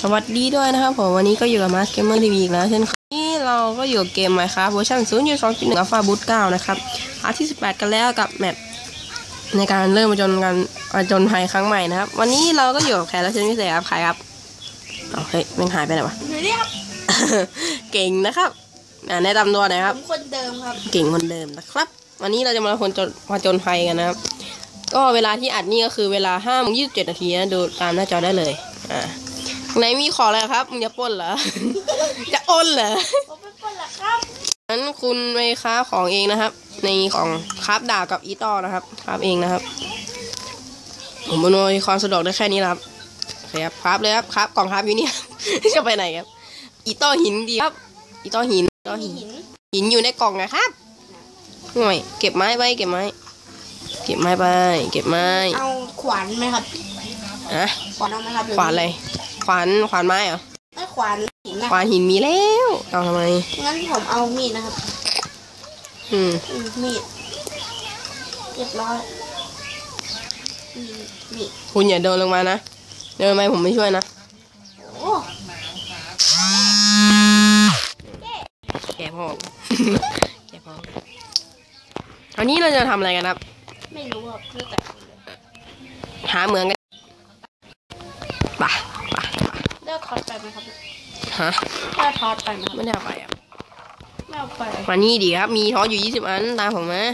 สวัสดีด้วยนะครับผมวันนี้ก็อยู่กับมาร์คเกมเมอร์ทีวีอีกแล้วเช่นเคยนี่เราก็อยู่กับเกม Minecraft เวอร์ชัน0 2 1 a l p h a Boot 9 นะครับพาร์ทที่ 18 กันแล้วกับแมปในการเริ่มมาจนกันมาจนภัยครั้งใหม่นะครับ วันนี้เราก็อยู่กับแขกรับเชิญพิเศษครับใครครับเอาเฮ้ยแมันหายไปไหนวะอยู่นี่ครับเก่งนะครับอ่าแนะนำตัวหน่อยคผรับมคนเดิมครับ เก่งคนเดิมนะครับ วันนี้เราจะมาคนจนมาจนภัยกันนะครับ ก็เวลาที่อัดนี่ก็คือเวลา5โมง27นาทีนะดูตามหน้าจอได้เลยอ่า ไหนมีของอะไรครับมึงจะปล้นเหรอ จะอ้นเหรอผมเป็นคนละครับนั้นคุณไปค้าของเองนะครับ ในของคราฟดาบกับอีต้อนะครับคราฟเองนะครับ ผมอำนวยความสะดวกได้แค่นี้นะครับโอเคครับคราฟเลยครับคราฟกล่องคราฟอยู่เนี่ย จะไปไหนครับ อีต้อหินดีครับ อีต้อหินอีต้อหินหิน หินอยู่ในกล่องนะครับหน่อยเก็บไม้ไปเก็บไม้ เก็บไม้ไป เก็บไม้เอาขวานไหมครับอะขวานเอาไหมครับขวานอะไร ขวานขวานไม้เหรอไม่ขวานหินนะขวานหินมีแล้วเอาทำไมงั้นผมเอามีดนะครับ อืมอืมมีดเรียบร้อยอืมมีดคุณอย่าเดินลงมานะเดินไปผมไม่ช่วยนะโอ้แกพ่อแกพ่ออันนี้เราจะทำอะไรกันครับ ไม่รู้ครับคือแต่หาเหมืองกัน ฮะเลือกทอดไปไหมครับไม่ได้เอาไปอะไม่เอาไปมานี่ดีครับ มีท้ออยู่ยี่สิบอันตามผมมา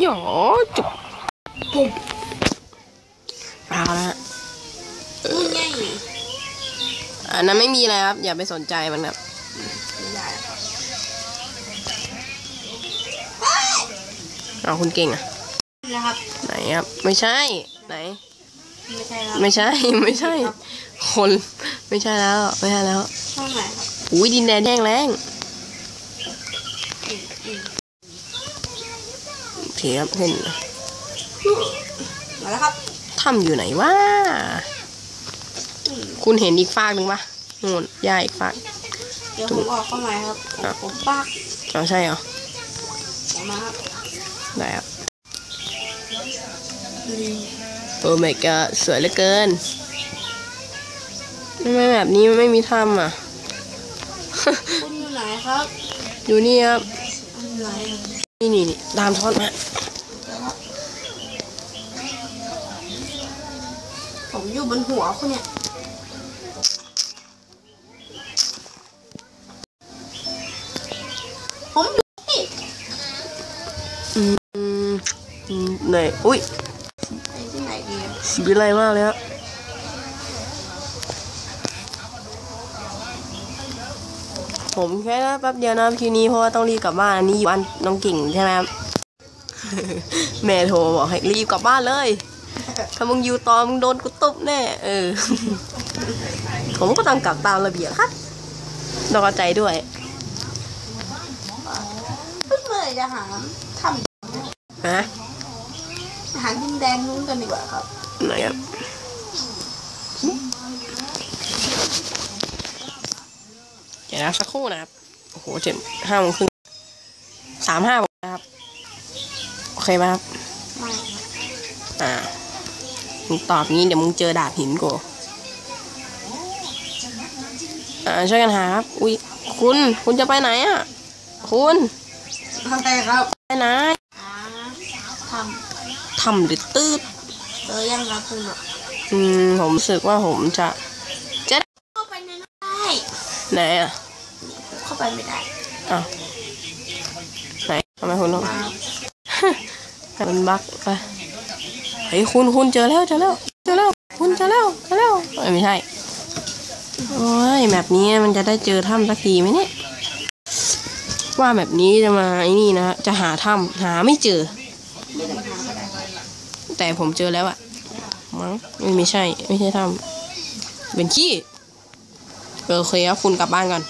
หยอจุบปุ๊บเอาละฮะนี่ไงอันนั้นไม่มีอะไรครับ อย่าไปสนใจมันครับ ไม่ได้ครับ เอาคุณเก่งอะนะครับไหนครับ ไม่ใช่ ไหน ไม่ใช่ครับไม่ใช่ไม่ใช่ คนไม่ใช่แล้ว ไม่ใช่แล้วช่องไหนครับอุ้ยดินแดนแห้งแรงอืมอืมโอเคครับเห็นมาแล้วครับถ้ำอยู่ไหนวะอืมคุณเห็นอีกฟากหนึ่งปะนู่นย่าอีกฟากเดี๋ยวผมออกเข้ามาครับผมครับผมปักอ๋อใช่เหรอออกมาครับ โอ้ my god สวยเหลือเกินทำไมแบบนี้มันไม่มีถ้ำอะ คุณอยู่ไหนครับอยู่นี่ครับ อยู่ไหนนี่นี่นี่ตามทอดมา ผมอยู่บนหัวคุณเนี่ย ผมอยู่ที่อืมอืมไหน อุ้ย วิไลมากเลยครับผมแค่แป๊บเดียวนะทีนี้เพราะว่าต้องรีบกลับบ้านอันนี้อยู่บ้านน้องกิ่งใช่ไหมครับแม่โทรบอกให้รีบกลับบ้านเลย ถ้ามึงอยู่ต่อมึงโดนกูตบแน่ เออ ผมก็ต้องกลับตามระเบียบครับต้องเข้าใจด้วยเพิ่งเมื่อไหร่จะหาทนะำหาดินแดนนู้นกันดีกว่าครับ ไหนครับเดี๋ยวนะสักครู่นะครับ โอ้โหเจ็ดห้าโมงครึ่งสามห้านะครับ โอเคไหมครับไม่อ่ามึงตอบงี้เดี๋ยวมึงเจอดาบหินกูอ่าช่วยกันหาครับ อุ้ยคุณคุณจะไปไหนอะ คุณอะไรครับ ไปไหนหาททำหรือตืดำ เจอยังครับคุณอะอืม ผมรู้สึกว่าผมจะ จะเข้าไปในนั้นได้ไหนอะ เข้าไปไม่ได้อ้าวไหนทำไมคุณต้องมามันบักไปเฮ้ยคุณคุณเจอแล้วเจอแล้วเจอแล้วคุณเจอแล้วเจอแล้วเอ้ยไม่ใช่โอ้ยแบบนี้มันจะได้เจอถ้ำสักทีไหมเนี่ยว่าแบบนี้จะมาไอ้นี่นะจะหาถ้ำหาไม่เจอ แต่ผมเจอแล้วอะมั้งไม่ไม่ใช่ ไม่ใช่ถ้ำเป็นขี้เออโอเคครับคุณกลับบ้านก่อน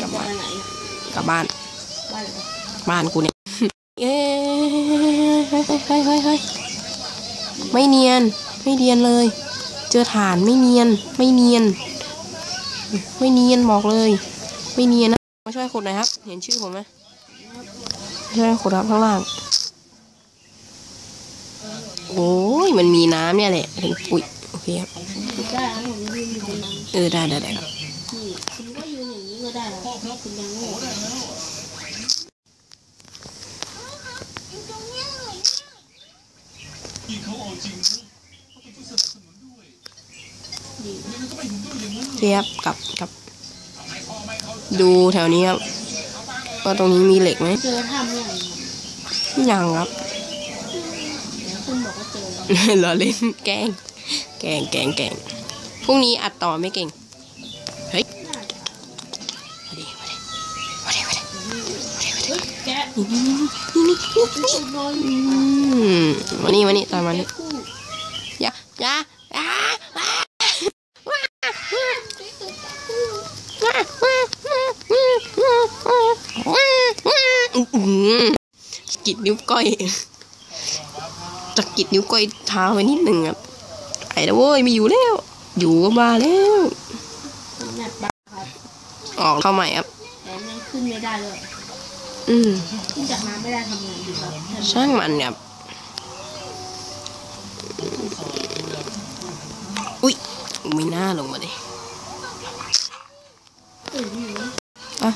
กลับบ้านกลับบ้าน บ้านกูเนี่ยเอ้ยเฮ้ยเฮ้ยเฮ้ยเฮ้ยเฮ้ยไม่เนียน ไม่เนียนเลย เจอฐานไม่เนียน ไม่เนียน ไม่เนียนบอกเลย ไม่เนียนนะมาช่วยขุดหน่อยครับ เห็นชื่อผมไหมครับใช่ขุดครับข้างล่าง โอ้ยมันมีน้ำเนี่ยแหละถึงปุ๋ยโอเคครับเออได้ได้ได้ครับเทียบกับกับดูแถวนี้ครับว่าตรงนี้มีเหล็กไหมยังครับ คุณบอเล่นแกง แกงแกงแกงพรุ่งนี้อัดต่อไม่เก่ง เฮ้ยมาดิมาดิมาดิมาดิเฮ้ยแกะนี่นี่นี่นี่สุดเลยอืมานี่มานี่ตามมานี่อย่าอย่าอย่าว้าว้าว้าว้าว้าว้าอื้อหือสะกิดนิ้วก้อย ตะกิดนิ้วก้อยเท้าไปนิดหนึ่งอะไปแล้วเว้ยไม่อยู่แล้ว อยู่ก็บ้าแล้วแมปบ้าครับออกเข้าใหม่ครับแต่ยังขึ้นไม่ได้เลยอืมขึ้นจากน้ำไม่ได้ทำไงดีครับช่างมันครับอุ้ยไม่น่าลงมาเลยเอ้ยนี่นะอะ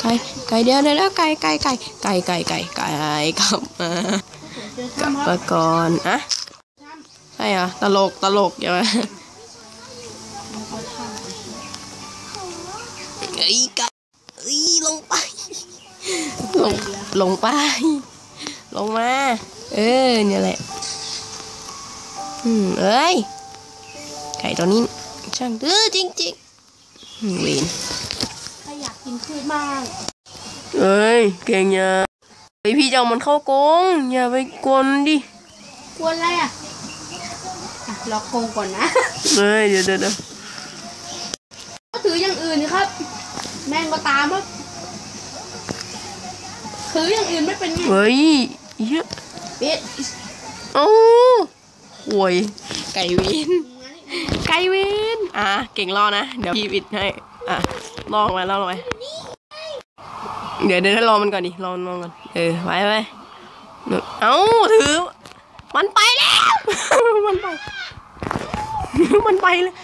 ไก่ไก่เดียวเดี๋ยวไก่ไก่ไก่ไก่ไก่ไก่ไก่กลับมาผมเจอ กลับถ้ำคมารับก่อนอะถ้ำใช่เหรอตลกตลกอย่ามามันก็ถ้ำเอ้ยไก่เอ้ยลงไปลลงงลงไป ลงมา เออเนี่ยแหละ อืมเอ้ย ไก่ตัวนี้ ช่างดื้อจริงๆอืมเวนถ้าอยากกินพืชบ้างเอ้ย เก่งอย่า ไอพี่จะเอามันเข้ากรงอย่าไปกวนดิกวนอะไรอะอะรอโกงก่อนนะเอ้ยเดี๋ยวเดี๋ยวเดี๋ยวก็ถืออย่างอื่นนี่ครับ แม่งก็ตามครับถืออย่างอื่นไม่เป็นไงเฮ้ยเหี้ยปิดเอ้าห่วยไก่เวนไก่เวนอะเก่งรอนะ เดี๋ยวพี่ปิดให้ อะลองมาลองมา เดี๋ยวเดี๋ยวรอมันก่อนดิรอมันรอมันก่อนเออไปไปนู่นเอ้าถือ มันไปแล้ว มันไป มันไปแล้ว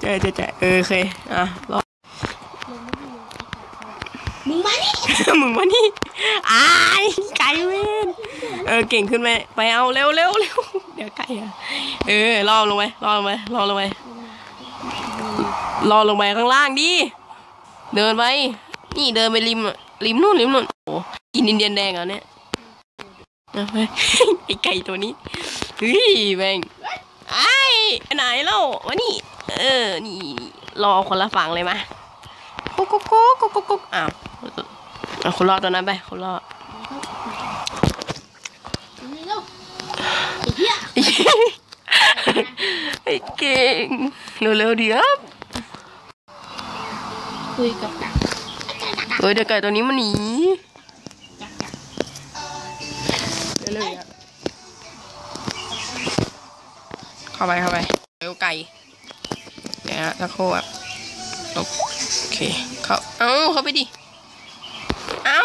เจ๊เจ๊เจ๊เออโอเคอะรอมึงมานี่ มึงมานี่อายไก่เวนเออเก่งขึ้นไหมไปเอาเร็วเร็วเร็วเดี๋ยวไก่อะเออรอลงไปรอลงไปรอลงไปรอลงไปข้างล่างดิเดินไปนี่เดินไปริมอะ ริมนู่นริมนู่นโอ้กินอินเดียนแดงเหรอเนี่ยเอาไปไอไก่ตัวนี้เฮ้ยแม่งไอ้ไปไหนเล่าวะนี่ เออ นี่รอคนละฝั่งเลยมากุ๊กกุ๊กกุ๊กกุ๊กกุ๊กกุ๊กอ้าวเอาคนรอตัวนั้นไปคนรอไอ้เหี้ยไอ้เก่งเร็วๆดีครับคุยกับ เฮ้ยเดี๋ยวไก่ตัวนี้มันหนีเร็วๆครับเข้าไปเข้าไปเร็วไก่เดี๋ยวนะตะโครู่อะโอเคเข้าเอ้าเข้าไปดิเอ้า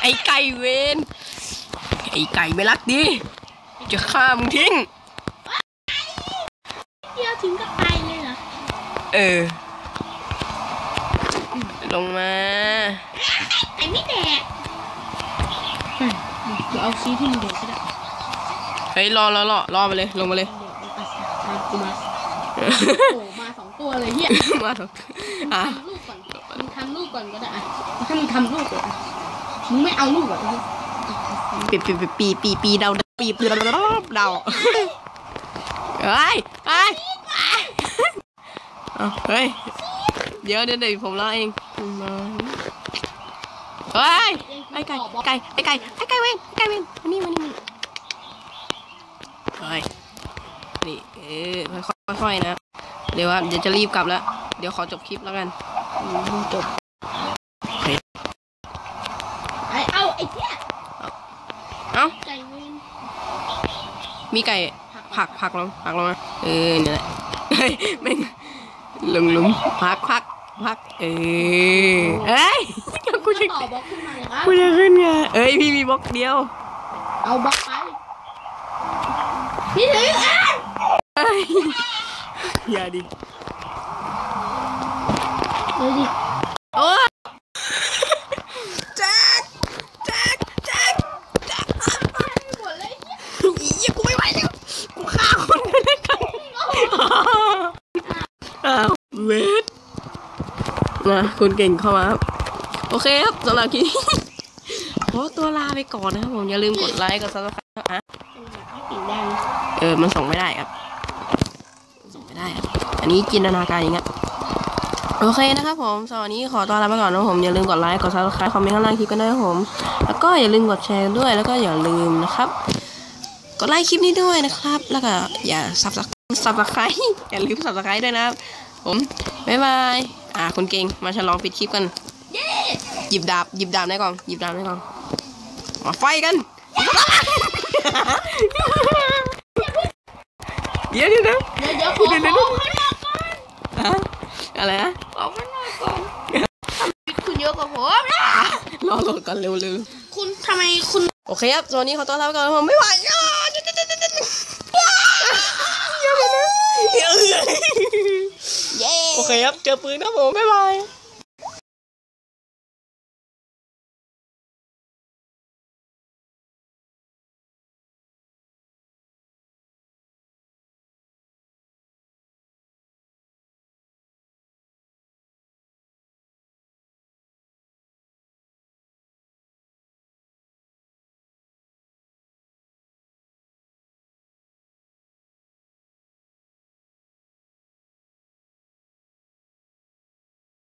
ไอ้ไก่เวนไอ้ไก่ไม่รักดีจะฆ่ามึงทิ้งเดียวถึงกับตายเลยเหรอเออ ลงมาไอ้ไม่แดกเดี๋ยวเอาซีที่มึงเด็กก็ได้เฮ้ยรอรอรอรอไปเลยลงมาเลยเดี๋ยวเอาไปตามกูมาโอ้โหมาสองตัวเลยเหี้ยมาเถอะอะทำลูกก่อนมึงทำลูกก่อนก็ได้อะถ้ามึงทำลูกก่อนอะมึงไม่เอาลูกก่อนอะปีปีปีปีปีปีเดาปีปีเดาเดาเฮ้ยเฮ้ยเอาเฮ้ย เดี๋ยวเดี๋ยวเดี๋ยวผมรอเองมาเฮ้ยไอ้ไก่ไก่ไอ้ไก่ไอ้ไก่เวนไก่เวนมานี่มานี่มานี่เฮ้ยนี่เออค่อยๆค่อยๆนะ เดี๋ยวว่าเดี๋ยวจะรีบกลับแล้ว เดี๋ยวขอจบคลิปแล้วกันอืมจบไอ้เอาไอ้เหี้ยเอ้าไก่เวนมีไก่ผักผักลงผักลงนะเออเนี่ยแหละเฮ้ยแม่งหลุมหลุมผักผัก ผักเออเอ้ยอย่ากูจะต่อบล็อกขึ้นมาเลยครับกูจะขึ้นไงเอ้ยพี่มีบล็อกเดียว เอาบล็อกไปพี่ถืออะเอ้ยอย่าดิเดี๋ยวดิ โอ้แจ็คแจ็คแจ็คแจ็ค หมดเลย อีเหี้ยกูไม่ไหวแล้วกูฆ่าคนไปเลยกันอ้าวเวทนะ คุณเก่งเข้ามาครับ โอเคครับสำหรับคลิปขอตัวลาไปก่อนนะครับผมอย่าลืมกดไลค์กดซับสไครต์อะสีแดงเออมันส่งไม่ได้ครับ ส่งไม่ได้ครับอันนี้จินตนาการอย่างเงี้ยโอเคนะครับผมสำหรับวันนี้ขอตัวลาไปก่อนนะครับผมอย่าลืมกดไลค์กดซับสไครต์คอมเมนต์ข้างล่างคลิปกันด้วยครับผม แล้วก็อย่าลืมกดแชร์ด้วยแล้วก็อย่าลืมนะครับ กดไลค์คลิปนี้ด้วยนะครับ แล้วก็อย่าซับสซับสไครต์อย่าลืมซับสไครต์ด้วยนะครับผมบ๊ายบาย อ่าคุณเก่งมาฉลองปิดคลิปกันเย้หยิบดาบหยิบดาบในกล่องหยิบดาบในกล่องมาไฟกันเดี๋ยวเดี๋ยวเดี๋ยวเดี๋ยวเดี๋ยวขอขอข้างหน้าก่อนฮะอะไรนะขอข้างหน้าก่อนคุณเยอะกว่าผมรอโหลดก่อนเร็วเร็วคุณทำไมคุณโอเคครับตอนนี้ขอต้อนรับก่อนผมไม่ไหวอะเดี๋ยวเดี๋ยวเดี๋ยวเดี๋ยวเย้โอ เคครับ เจอปืนครับผม บ๊ายบาย